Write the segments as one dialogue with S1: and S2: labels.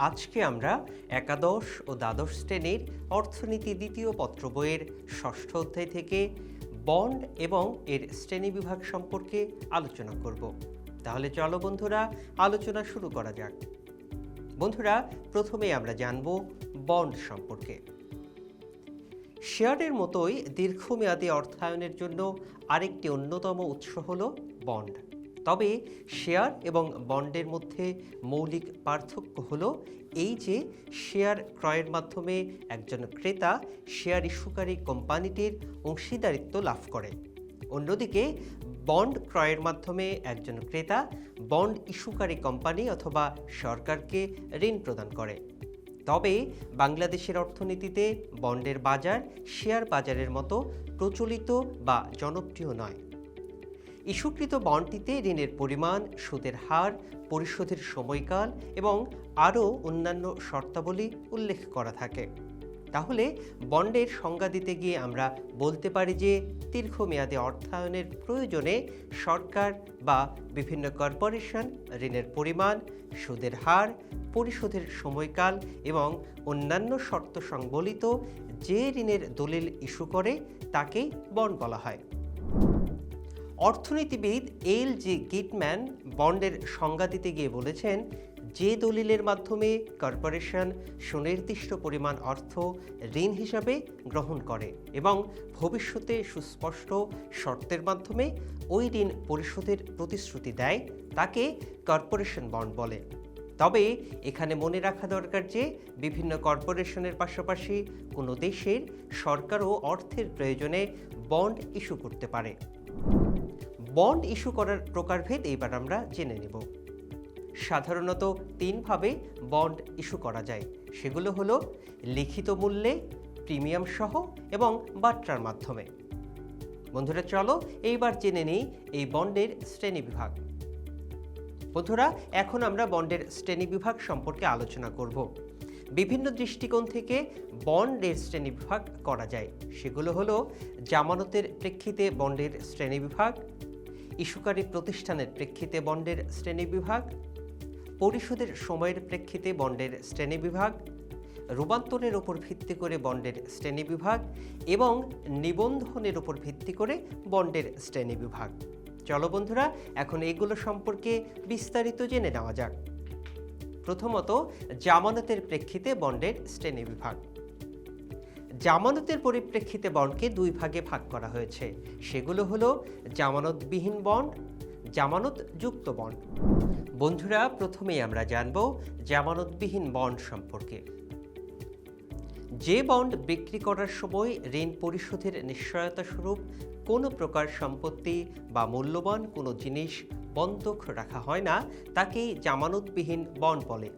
S1: আজকে আমরা একাদশ ও দ্বাদশ শ্রেণির অর্থনীতি দ্বিতীয় পত্র বইয়ের ষষ্ঠ অধ্যায় থেকে বন্ড এবং এর শ্রেণি বিভাগ সম্পর্কে আলোচনা করব। তাহলে চলো বন্ধুরা, আলোচনা শুরু করা যাক। বন্ধুরা, প্রথমে আমরা জানব বন্ড সম্পর্কে। শেয়ারের মতোই দীর্ঘমেয়াদী অর্থায়নের জন্য আরেকটি অন্যতম উৎস হল বন্ড। তবে শেয়ার এবং বন্ডের মধ্যে মৌলিক পার্থক্য হলো এই যে শেয়ার ক্রয়ের মাধ্যমে একজন ক্রেতা শেয়ার ইস্যুকারী কোম্পানিটির অংশীদারিত্ব লাভ করে। অন্যদিকে, বন্ড ক্রয়ের মাধ্যমে একজন ক্রেতা বন্ড ইস্যুকারী কোম্পানি অথবা সরকারকে ঋণ প্রদান করে। তবে বাংলাদেশের অর্থনীতিতে বন্ডের বাজার শেয়ার বাজারের মতো প্রচলিত বা জনপ্রিয় নয়। ইস্যুকৃত বন্ডটিতে ঋণের পরিমাণ, সুদের হার, পরিশোধের সময়কাল এবং আরও অন্যান্য শর্তাবলী উল্লেখ করা থাকে। তাহলে বন্ডের সংজ্ঞা দিতে গিয়ে আমরা বলতে পারি যে দীর্ঘমেয়াদী অর্থায়নের প্রয়োজনে সরকার বা বিভিন্ন কর্পোরেশন ঋণের পরিমাণ, সুদের হার, পরিশোধের সময়কাল এবং অন্যান্য শর্ত সংবলিত যে ঋণের দলিল ইস্যু করে তাকেই বন্ড বলা হয়। অর্থনীতিবিদ এল জি গিটম্যান বন্ডের সংজ্ঞা দিতে গিয়ে বলেছেন, যে দলিলের মাধ্যমে কর্পোরেশন সুনির্দিষ্ট পরিমাণ অর্থ ঋণ হিসাবে গ্রহণ করে এবং ভবিষ্যতে সুস্পষ্ট শর্তের মাধ্যমে ওই ঋণ পরিশোধের প্রতিশ্রুতি দেয়, তাকে কর্পোরেশন বন্ড বলে। তবে এখানে মনে রাখা দরকার যে, বিভিন্ন কর্পোরেশনের পাশাপাশি কোনো দেশের সরকারও অর্থের প্রয়োজনে বন্ড ইস্যু করতে পারে। বন্ড ইস্যু করার প্রকারভেদ এইবার আমরা জেনে নেব। সাধারণত তিনভাবে বন্ড ইস্যু করা যায়। সেগুলো হলো লিখিত মূল্যে, প্রিমিয়াম সহ এবং বাট্রার মাধ্যমে। বন্ধুরা, চলো এইবার জেনে নিই এই বন্ডের শ্রেণি বিভাগ। বন্ধুরা, এখন আমরা বন্ডের শ্রেণি বিভাগ সম্পর্কে আলোচনা করব। বিভিন্ন দৃষ্টিকোণ থেকে বন্ডের শ্রেণি বিভাগ করা যায়। সেগুলো হলো জামানতের প্রেক্ষিতে বন্ডের শ্রেণি বিভাগ ইস্যুকারী প্রতিষ্ঠানের প্রেক্ষিতে বন্ডের শ্রেণি বিভাগ, পরিশোধের সময়ের প্রেক্ষিতে বন্ডের শ্রেণি বিভাগ, রূপান্তরের উপর ভিত্তি করে বন্ডের শ্রেণি বিভাগ এবং নিবন্ধনের উপর ভিত্তি করে বন্ডের শ্রেণি বিভাগ। চলো বন্ধুরা, এখন এগুলো সম্পর্কে বিস্তারিত জেনে নেওয়া যাক। প্রথমত, জামানতের প্রেক্ষিতে বন্ডের শ্রেণি বিভাগ। জামানতের পরিপ্রেক্ষিতে বন্ডকে দুই ভাগে ভাগ করা হয়েছে। সেগুলো হলো জামানতবিহীন বন্ড জামানত যুক্ত বন্ড বন্ধুরা, প্রথমেই আমরা জানব জামানতবিহীন বন্ড সম্পর্কে। যে বন্ড বিক্রি করার সময় ঋণ পরিশোধের নিশ্চয়তা স্বরূপ কোনো প্রকার সম্পত্তি বা মূল্যবান কোনো জিনিস বন্ধক রাখা হয় না, তাকেই জামানতবিহীন বন্ড বলে।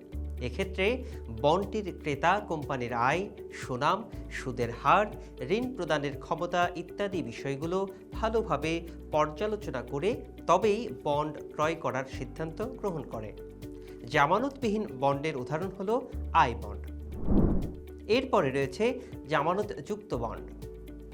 S1: এক্ষেত্রে বন্ডটির ক্রেতা কোম্পানির আয়, সুনাম, সুদের হার, ঋণ প্রদানের ক্ষমতা ইত্যাদি বিষয়গুলো ভালোভাবে পর্যালোচনা করে তবেই বন্ড ক্রয় করার সিদ্ধান্ত গ্রহণ করে। জামানতবিহীন বন্ডের উদাহরণ হলো আই বন্ড। এরপরে রয়েছে জামানত যুক্ত বন্ড।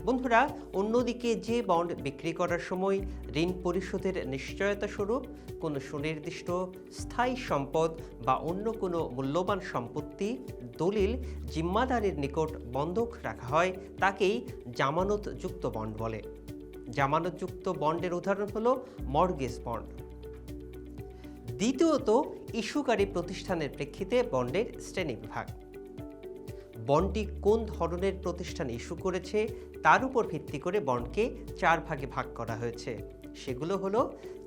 S1: বন্ধুরা, অন্যদিকে যে বন্ড বিক্রি করার সময় ঋণ পরিশোধের নিশ্চয়তা স্বরূপ কোনো সুনির্দিষ্ট স্থায়ী সম্পদ বা অন্য কোনো মূল্যবান সম্পত্তি দলিল জিম্মাদারের নিকট বন্ধক রাখা হয়, তাকেই জামানতযুক্ত বন্ড বলে। জামানতযুক্ত বন্ডের উদাহরণ হলো মর্গেজ বন্ড। দ্বিতীয়ত, ইস্যুকারী প্রতিষ্ঠানের প্রেক্ষিতে বন্ডের শ্রেণি বিভাগ। বন্ডটি কোন ধরনের প্রতিষ্ঠান ইস্যু করেছে তার উপর ভিত্তি করে বন্ডকে চার ভাগে ভাগ করা হয়েছে। সেগুলো হলো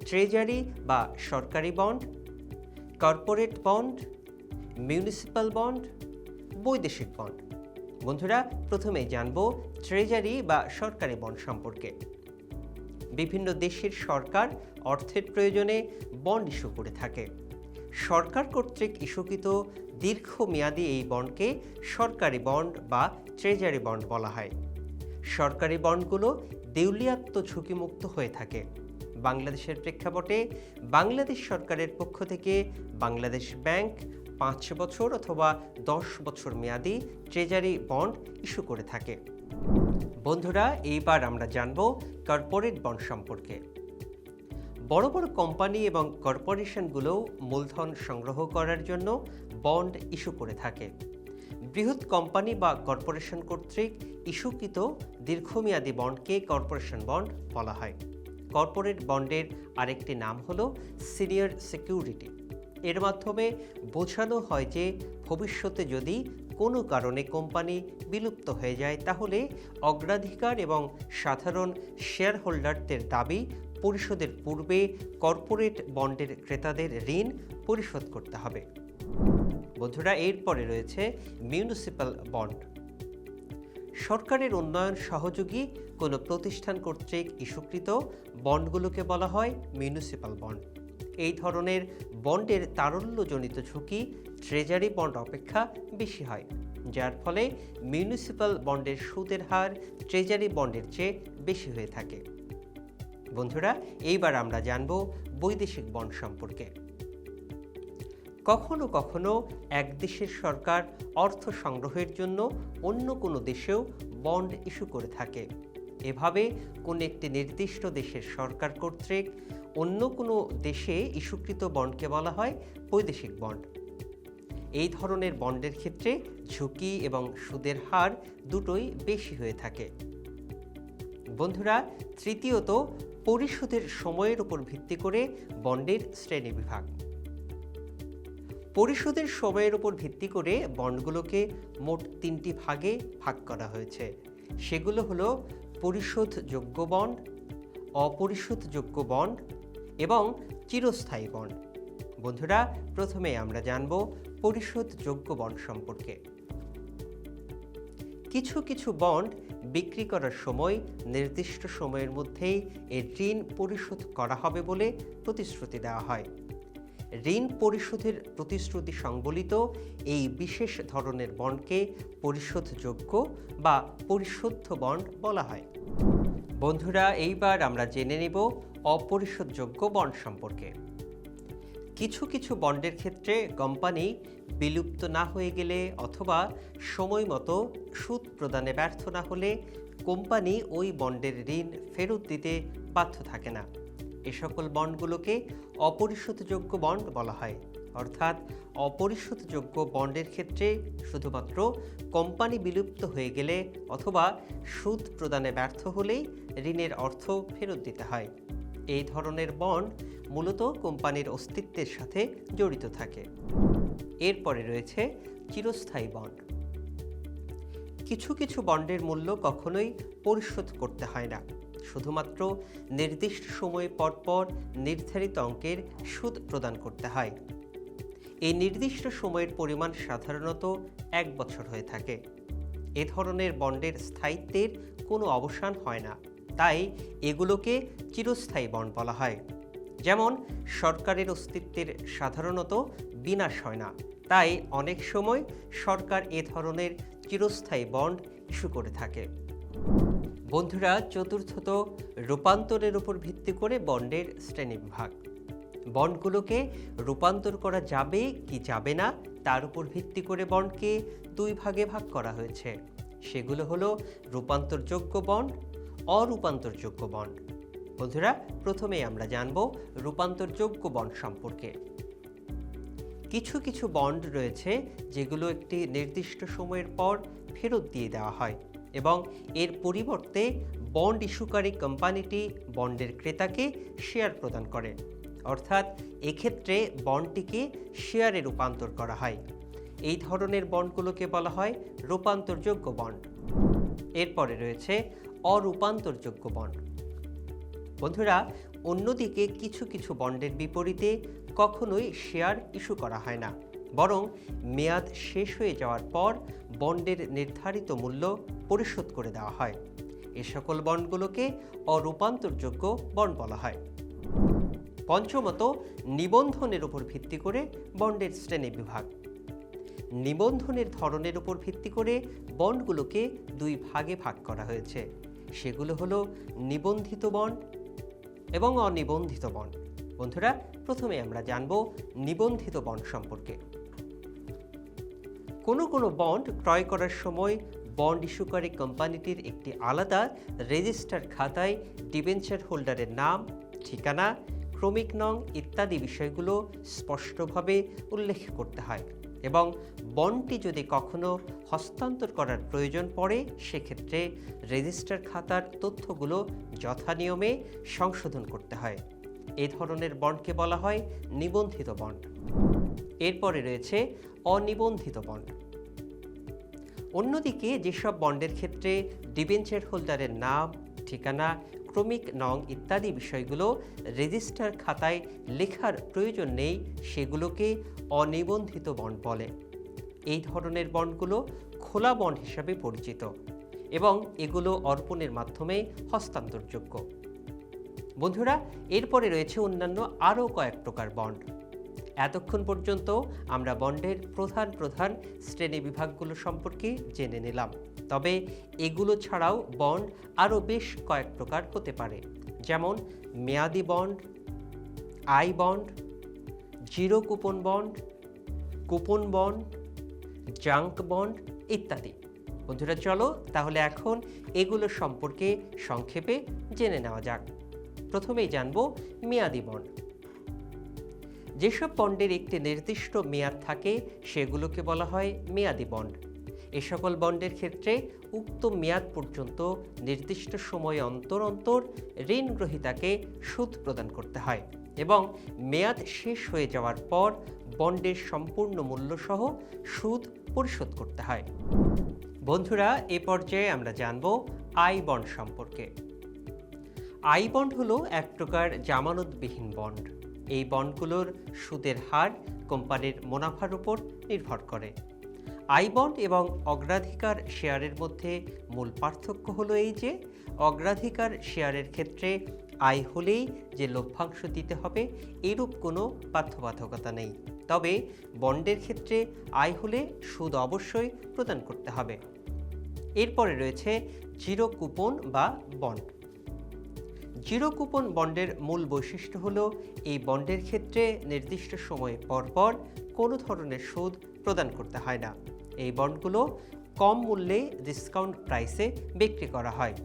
S1: ট্রেজারি বা সরকারি bond, corporate bond, municipal bond, বৈদেশিক বন্ড। বন্ধুরা, প্রথমেই জানব ট্রেজারি বা সরকারি বন্ড সম্পর্কে। বিভিন্ন দেশের সরকার অর্থের প্রয়োজনে বন্ড ইস্যু করে থাকে। সরকার কর্তৃক ইস্যুকৃত দীর্ঘমেয়াদী এই বন্ডকে সরকারি বন্ড বা ট্রেজারি বন্ড বলা হয়। সরকারি বন্ডগুলো দেউলিয়াত্ম ঝুঁকিমুক্ত হয়ে থাকে। বাংলাদেশের প্রেক্ষাপটে বাংলাদেশ সরকারের পক্ষ থেকে বাংলাদেশ ব্যাংক পাঁচ বছর অথবা দশ বছর মেয়াদি ট্রেজারি বন্ড ইস্যু করে থাকে। বন্ধুরা, এইবার আমরা জানব কর্পোরেট বন্ড সম্পর্কে। বড় বড় কোম্পানি এবং কর্পোরেশনগুলোও মূলধন সংগ্রহ করার জন্য বন্ড ইস্যু করে থাকে। বৃহৎ কোম্পানি বা কর্পোরেশন কর্তৃক ইস্যুকৃত দীর্ঘমেয়াদী বন্ডকে কর্পোরেশন বন্ড বলা হয়। কর্পোরেট বন্ডের আরেকটি নাম হল সিনিয়র সিকিউরিটি। এর মাধ্যমে বোঝানো হয় যে, ভবিষ্যতে যদি কোনো কারণে কোম্পানি বিলুপ্ত হয়ে যায়, তাহলে অগ্রাধিকার এবং সাধারণ শেয়ার হোল্ডারদের দাবি পরিশোধের পূর্বে কর্পোরেট বন্ডের ক্রেতাদের ঋণ পরিশোধ করতে হবে। বন্ধুরা, এরপরে রয়েছে মিউনিসিপ্যাল বন্ড সরকারের উন্নয়ন সহযোগী কোনো প্রতিষ্ঠান কর্তৃক ইস্যুকৃত বন্ডগুলোকে বলা হয় মিউনিসিপ্যাল বন্ড এই ধরনের বন্ডের তারল্যজনিত ঝুঁকি ট্রেজারি বন্ড অপেক্ষা বেশি হয়, যার ফলে মিউনিসিপ্যাল বন্ডের সুদের হার ট্রেজারি বন্ডের চেয়ে বেশি হয়ে থাকে। বন্ধুরা, এইবার আমরা জানব বৈদেশিক বন্ড সম্পর্কে। কখনো কখনো এক দেশের সরকার অর্থ সংগ্রহের জন্য অন্য কোনো দেশেও বন্ড ইস্যু করে থাকে। এভাবে কোনো একটি নির্দিষ্ট দেশের সরকার কর্তৃক অন্য কোনো দেশে ইস্যুকৃত বন্ডকে বলা হয় বৈদেশিক বন্ড। এই ধরনের বন্ডের ক্ষেত্রে ঝুঁকি এবং সুদের হার দুটোই বেশি হয়ে থাকে। বন্ধুরা, তৃতীয়ত পরিশোধের সময়ের উপর ভিত্তি করে বন্ডের শ্রেণি বিভাগ। পরিশোধের সময়ের উপর ভিত্তি করে বন্ডগুলোকে মোট তিনটি ভাগে ভাগ করা হয়েছে। সেগুলো হলো পরিশোধযোগ্য বন্ড, অপরিশোধযোগ্য বন্ড এবং চিরস্থায়ী বন্ড। বন্ধুরা, প্রথমে আমরা জানব পরিশোধযোগ্য বন্ড সম্পর্কে। কিছু কিছু বন্ড বিক্রি করার সময় নির্দিষ্ট সময়ের মধ্যেই এর ঋণ পরিশোধ করা হবে বলে প্রতিশ্রুতি দেওয়া হয়। ঋণ পরিশোধের প্রতিশ্রুতি সংবলিত এই বিশেষ ধরনের বন্ডকে পরিশোধযোগ্য বা পরিশোধ্য বন্ড বলা হয়। বন্ধুরা, এইবার আমরা জেনে নেব অপরিশোধযোগ্য বন্ড সম্পর্কে। কিছু কিছু বন্ডের ক্ষেত্রে কোম্পানি বিলুপ্ত না হয়ে গেলে অথবা সময় মতো সুদ প্রদানে ব্যর্থ না হলে কোম্পানি ওই বন্ডের ঋণ ফেরত দিতে বাধ্য থাকে না। এ সকল বন্ডগুলোকে অপরিশোধযোগ্য বন্ড বলা হয়। অর্থাৎ অপরিশোধযোগ্য বন্ডের ক্ষেত্রে শুধুমাত্র কোম্পানি বিলুপ্ত হয়ে গেলে অথবা সুদ প্রদানে ব্যর্থ হলেই ঋণের অর্থ ফেরত দিতে হয়। এই ধরনের বন্ড মূলত কোম্পানির অস্তিত্বের সাথে জড়িত থাকে। এরপরে রয়েছে চিরস্থায়ী বন্ড। কিছু কিছু বন্ডের মূল্য কখনোই পরিশোধ করতে হয় না। শুধুমাত্র নির্দিষ্ট সময় পর পর নির্ধারিত অঙ্কের সুদ প্রদান করতে হয়। এই নির্দিষ্ট সময়ের পরিমাণ সাধারণত এক বছর হয়ে থাকে। এ ধরনের বন্ডের স্থায়িত্বের কোনো অবসান হয় না। তাই এগুলোকে চিরস্থায়ী বন্ড বলা হয়। যেমন, সরকারের অস্তিত্বের সাধারণত বিনাশ হয় না। তাই অনেক সময় সরকার এ ধরনের চিরস্থায়ী বন্ড ইস্যু করে থাকে। বন্ধুরা চতুর্থত রূপান্তরের উপর ভিত্তি করে বন্ডের শ্রেণীবিভাগ। বন্ডগুলোকে রূপান্তর করা যাবে কি যাবে না, তার উপর ভিত্তি করে বন্ডকে দুই ভাগে ভাগ করা হয়েছে। সেগুলো হলো রূপান্তরযোগ্য বন্ড, অরূপান্তরযোগ্য বন্ড। বন্ধুরা, প্রথমেই আমরা জানব রূপান্তরযোগ্য বন্ড সম্পর্কে। কিছু কিছু বন্ড রয়েছে যেগুলো একটি নির্দিষ্ট সময়ের পর ফেরত দিয়ে দেওয়া হয়। এবং এর পরিবর্তে বন্ড ইস্যুকারী কোম্পানিটি বন্ডের ক্রেতাকে শেয়ার প্রদান করে। অর্থাৎ এক্ষেত্রে বন্ডটিকে শেয়ারে রূপান্তর করা হয়। এই ধরনের বন্ডগুলোকে বলা হয় রূপান্তরযোগ্য বন্ড এরপরে রয়েছে অরূপান্তরযোগ্য বন্ড বন্ধুরা, অন্যদিকে কিছু কিছু বন্ডের বিপরীতে কখনোই শেয়ার ইস্যু করা হয় না। বরং মেয়াদ শেষ হয়ে যাওয়ার পর বন্ডের নির্ধারিত মূল্য পরিশোধ করে দেওয়া হয়। এ সকল বন্ডগুলোকে অরূপান্তরযোগ্য বন্ড বলা হয়। পঞ্চমত, নিবন্ধনের উপর ভিত্তি করে বন্ডের শ্রেণি বিভাগ। নিবন্ধনের ধরনের উপর ভিত্তি করে বন্ডগুলোকে দুই ভাগে ভাগ করা হয়েছে। সেগুলো হলো নিবন্ধিত বন্ড এবং অনিবন্ধিত বন্ড। বন্ধুরা, প্রথমে আমরা জানব নিবন্ধিত বন্ড সম্পর্কে। কোনো কোনো বন্ড ক্রয় করার সময় বন্ড ইস্যুকারী কোম্পানিটির একটি আলাদা রেজিস্টার খাতায় ডিবেঞ্চার হোল্ডারের নাম, ঠিকানা, ক্রমিক নং ইত্যাদি বিষয়গুলো স্পষ্টভাবে উল্লেখ করতে হয় এবং বন্ডটি যদি কখনো হস্তান্তর করার প্রয়োজন পড়ে, সেক্ষেত্রে রেজিস্টার খাতার তথ্যগুলো যথানিয়মে সংশোধন করতে হয়। এ ধরনের বন্ডকে বলা হয় নিবন্ধিত বন্ড। এরপরে রয়েছে অনিবন্ধিত বন্ড। অন্যদিকে যেসব বন্ডের ক্ষেত্রে ডিবেঞ্চার হোল্ডারের নাম, ঠিকানা, ক্রমিক নং ইত্যাদি বিষয়গুলো রেজিস্টার খাতায় লেখার প্রয়োজন নেই, সেগুলোকে অনিবন্ধিত বন্ড বলে। এই ধরনের বন্ডগুলো খোলা বন্ড হিসাবে পরিচিত এবং এগুলো অর্পণের মাধ্যমে হস্তান্তরযোগ্য। বন্ধুরা, এরপরে রয়েছে অন্যান্য আরও কয়েক প্রকার বন্ড। এতক্ষণ পর্যন্ত আমরা বন্ডের প্রধান প্রধান শ্রেণি বিভাগগুলো সম্পর্কে জেনে নিলাম। তবে এগুলো ছাড়াও বন্ড আরও বেশ কয়েক প্রকার হতে পারে। যেমন, মেয়াদি bond I bond, zero coupon bond coupon bond, junk bond ইত্যাদি। বন্ধুরা, চলো তাহলে এখন এগুলো সম্পর্কে সংক্ষেপে জেনে নেওয়া যাক। প্রথমেই জানব মেয়াদি বন্ড। যেসব বন্ডের একটি নির্দিষ্ট মেয়াদ থাকে, সেগুলোকে বলা হয় মেয়াদি বন্ড। এ সকল বন্ডের ক্ষেত্রে উক্ত মেয়াদ পর্যন্ত নির্দিষ্ট সময় অন্তর অন্তর ঋণ গ্রহীতাকে সুদ প্রদান করতে হয় এবং মেয়াদ শেষ হয়ে যাওয়ার পর বন্ডের সম্পূর্ণ মূল্যসহ সুদ পরিশোধ করতে হয়। বন্ধুরা, এ পর্যায়ে আমরা জানব আই বন্ড সম্পর্কে। আই বন্ড হলো এক প্রকার জামানতবিহীন বন্ড। এই বন্ডগুলোর সুদের হার কোম্পানির মুনাফার উপর নির্ভর করে। আই বন্ড এবং অগ্রাধিকার শেয়ারের মধ্যে মূল পার্থক্য হলো এই যে, অগ্রাধিকার শেয়ারের ক্ষেত্রে আয় হলেই যে লভ্যাংশ দিতে হবে এরূপ কোনো বাধ্যবাধকতা নেই। তবে বন্ডের ক্ষেত্রে আয় হলে সুদ অবশ্যই প্রদান করতে হবে। এরপরে রয়েছে জিরো কুপন বা বন্ড। জিরো কুপন বন্ডের মূল বৈশিষ্ট্য হল, এই বন্ডের ক্ষেত্রে নির্দিষ্ট সময় পর পর কোনো ধরনের সুদ প্রদান করতে হয় না। এই বন্ডগুলো কম মূল্যে ডিসকাউন্ট প্রাইসে বিক্রি করা হয়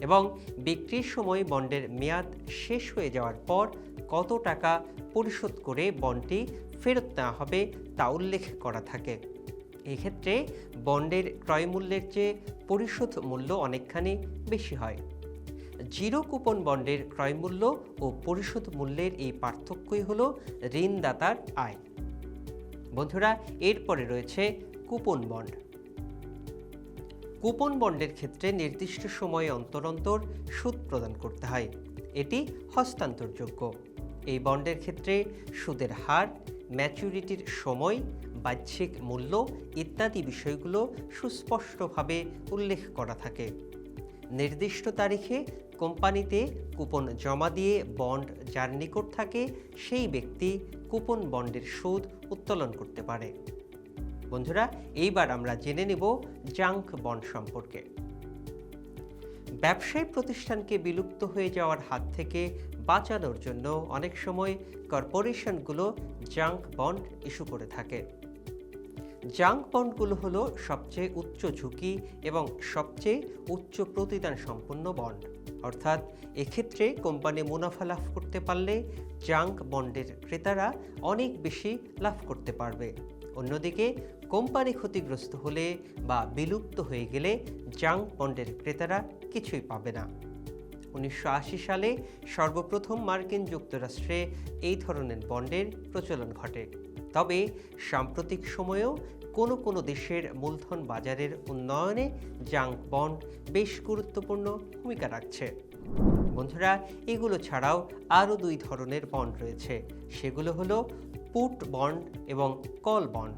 S1: এবং বিক্রির সময় বন্ডের মেয়াদ শেষ হয়ে যাওয়ার পর কত টাকা পরিশোধ করে বন্ডটি ফেরত নেওয়া হবে তা উল্লেখ করা থাকে। এক্ষেত্রে বন্ডের ক্রয় মূল্যের চেয়ে পরিশোধ মূল্য অনেকখানি বেশি হয়। জিরো কুপন বন্ডের ক্রয় মূল্য ও পরিশোধ মূল্যের এই পার্থক্যই হল ঋণদাতার আয়। বন্ধুরা, এরপরে রয়েছে কুপন বন্ড। কুপন বন্ডের ক্ষেত্রে নির্দিষ্ট সময়ে অন্তর অন্তর সুদ প্রদান করতে হয়। এটি হস্তান্তরযোগ্য। এই বন্ডের ক্ষেত্রে সুদের হার, ম্যাচুরিটির সময়, বাহ্যিক মূল্য ইত্যাদি বিষয়গুলো সুস্পষ্টভাবে উল্লেখ করা থাকে। নির্দিষ্ট তারিখে কোম্পানিতে কুপন জমা দিয়ে বন্ড যার নিকট থাকে, সেই ব্যক্তি কুপন বন্ডের সুদ উত্তোলন করতে পারে। বন্ধুরা, এইবার আমরা জেনে নেব জাঙ্ক বন্ড সম্পর্কে। ব্যবসায়ী প্রতিষ্ঠানকে বিলুপ্ত হয়ে যাওয়ার হাত থেকে বাঁচানোর জন্য অনেক সময় কর্পোরেশনগুলো জাঙ্ক বন্ড ইস্যু করে থাকে। জাঙ্ক বন্ডগুলো হলো সবচেয়ে উচ্চ ঝুঁকি এবং সবচেয়ে উচ্চ প্রতিদান সম্পন্ন বন্ড। অর্থাৎ এক্ষেত্রে কোম্পানি মুনাফা লাভ করতে পারলে জাঙ্ক বন্ডের ক্রেতারা অনেক বেশি লাভ করতে পারবে। অন্যদিকে, কোম্পানি ক্ষতিগ্রস্ত হলে বা বিলুপ্ত হয়ে গেলে জাঙ্ক বন্ডের ক্রেতারা কিছুই পাবে না। উনিশশো আশি সালে সর্বপ্রথম মার্কিন যুক্তরাষ্ট্রে এই ধরনের বন্ডের প্রচলন ঘটে। তবে সাম্প্রতিক সময়েও কোনো কোনো দেশের মূলধন বাজারের উন্নয়নে জাঙ্ক বন্ড বেশ গুরুত্বপূর্ণ ভূমিকা রাখছে। বন্ধুরা, এগুলো ছাড়াও আরও দুই ধরনের বন্ড রয়েছে। সেগুলো হলো পুট বন্ড এবং কল বন্ড।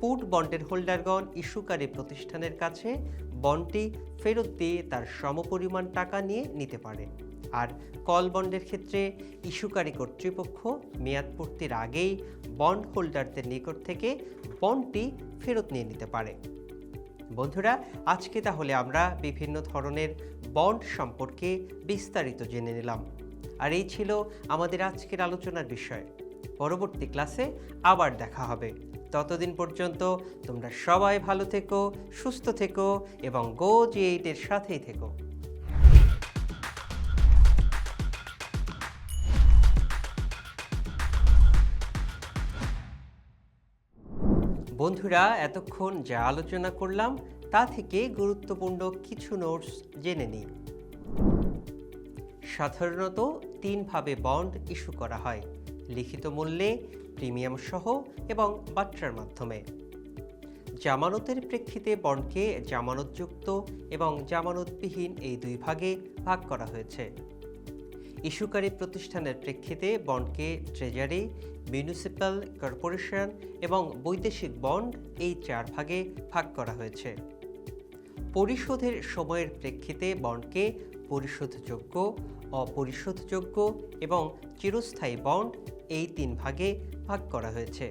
S1: পুট বন্ডের হোল্ডারগণ ইস্যুকারী প্রতিষ্ঠানের কাছে বন্ডটি ফেরত দিয়ে তার সমপরিমাণ টাকা নিয়ে নিতে পারে। আর কল বন্ডের ক্ষেত্রে ইস্যুকারী কর্তৃপক্ষ মেয়াদ পূর্তির আগেই বন্ড হোল্ডারদের নিকট থেকে বন্ডটি ফেরত নিয়ে নিতে পারে। বন্ধুরা, আজকে তাহলে আমরা বিভিন্ন ধরনের বন্ড সম্পর্কে বিস্তারিত জেনে নিলাম। আর এই ছিল আমাদের আজকের আলোচনার বিষয়। পরবর্তী ক্লাসে আবার দেখা হবে। ততদিন পর্যন্ত তোমরা সবাই ভালো থেকো, সুস্থ থেকো এবং গো জি এইটের সাথেই থেকো। বন্ধুরা, এতক্ষণ যা আলোচনা করলাম, তা থেকে গুরুত্বপূর্ণ কিছু নোটস জেনে নিই। সাধারণত তিনভাবে বন্ড ইস্যু করা হয়, লিখিত মূল্যে, প্রিমিয়াম সহ এবং বাট্রার মাধ্যমে। জামানতের প্রেক্ষিতে বন্ডকে জামানতযুক্ত এবং জামানতবিহীন এই দুই ভাগে ভাগ করা হয়েছে। ইস্যুকারী প্রতিষ্ঠানের প্রেক্ষিতে বন্ডকে ট্রেজারি, মিউনিসিপ্যাল কর্পোরেশন এবং বৈদেশিক বন্ড এই চার ভাগে ভাগ করা হয়েছে। পরিশোধের সময়ের প্রেক্ষিতে বন্ডকে পরিশোধযোগ্য, অপরিশোধযোগ্য এবং চিরস্থায়ী বন্ড এই তিন ভাগে ভাগ করা হয়েছে।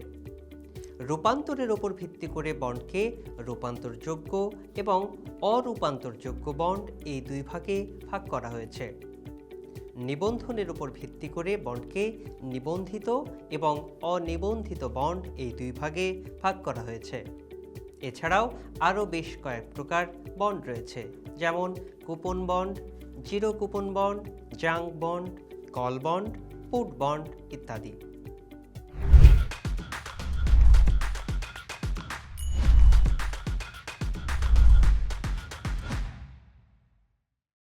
S1: রূপান্তরের ওপর ভিত্তি করে বন্ডকে রূপান্তরযোগ্য এবং অরূপান্তরযোগ্য বন্ড এই দুই ভাগে ভাগ করা হয়েছে। নিবন্ধনের উপর ভিত্তি করে বন্ডকে নিবন্ধিত এবং অনিবন্ধিত বন্ড এই দুই ভাগে ভাগ করা হয়েছে। এছাড়াও আরও বেশ কয়েক প্রকার বন্ড রয়েছে, যেমন coupon bond, zero coupon bond, junk bond, call bond, put bond ইত্যাদি।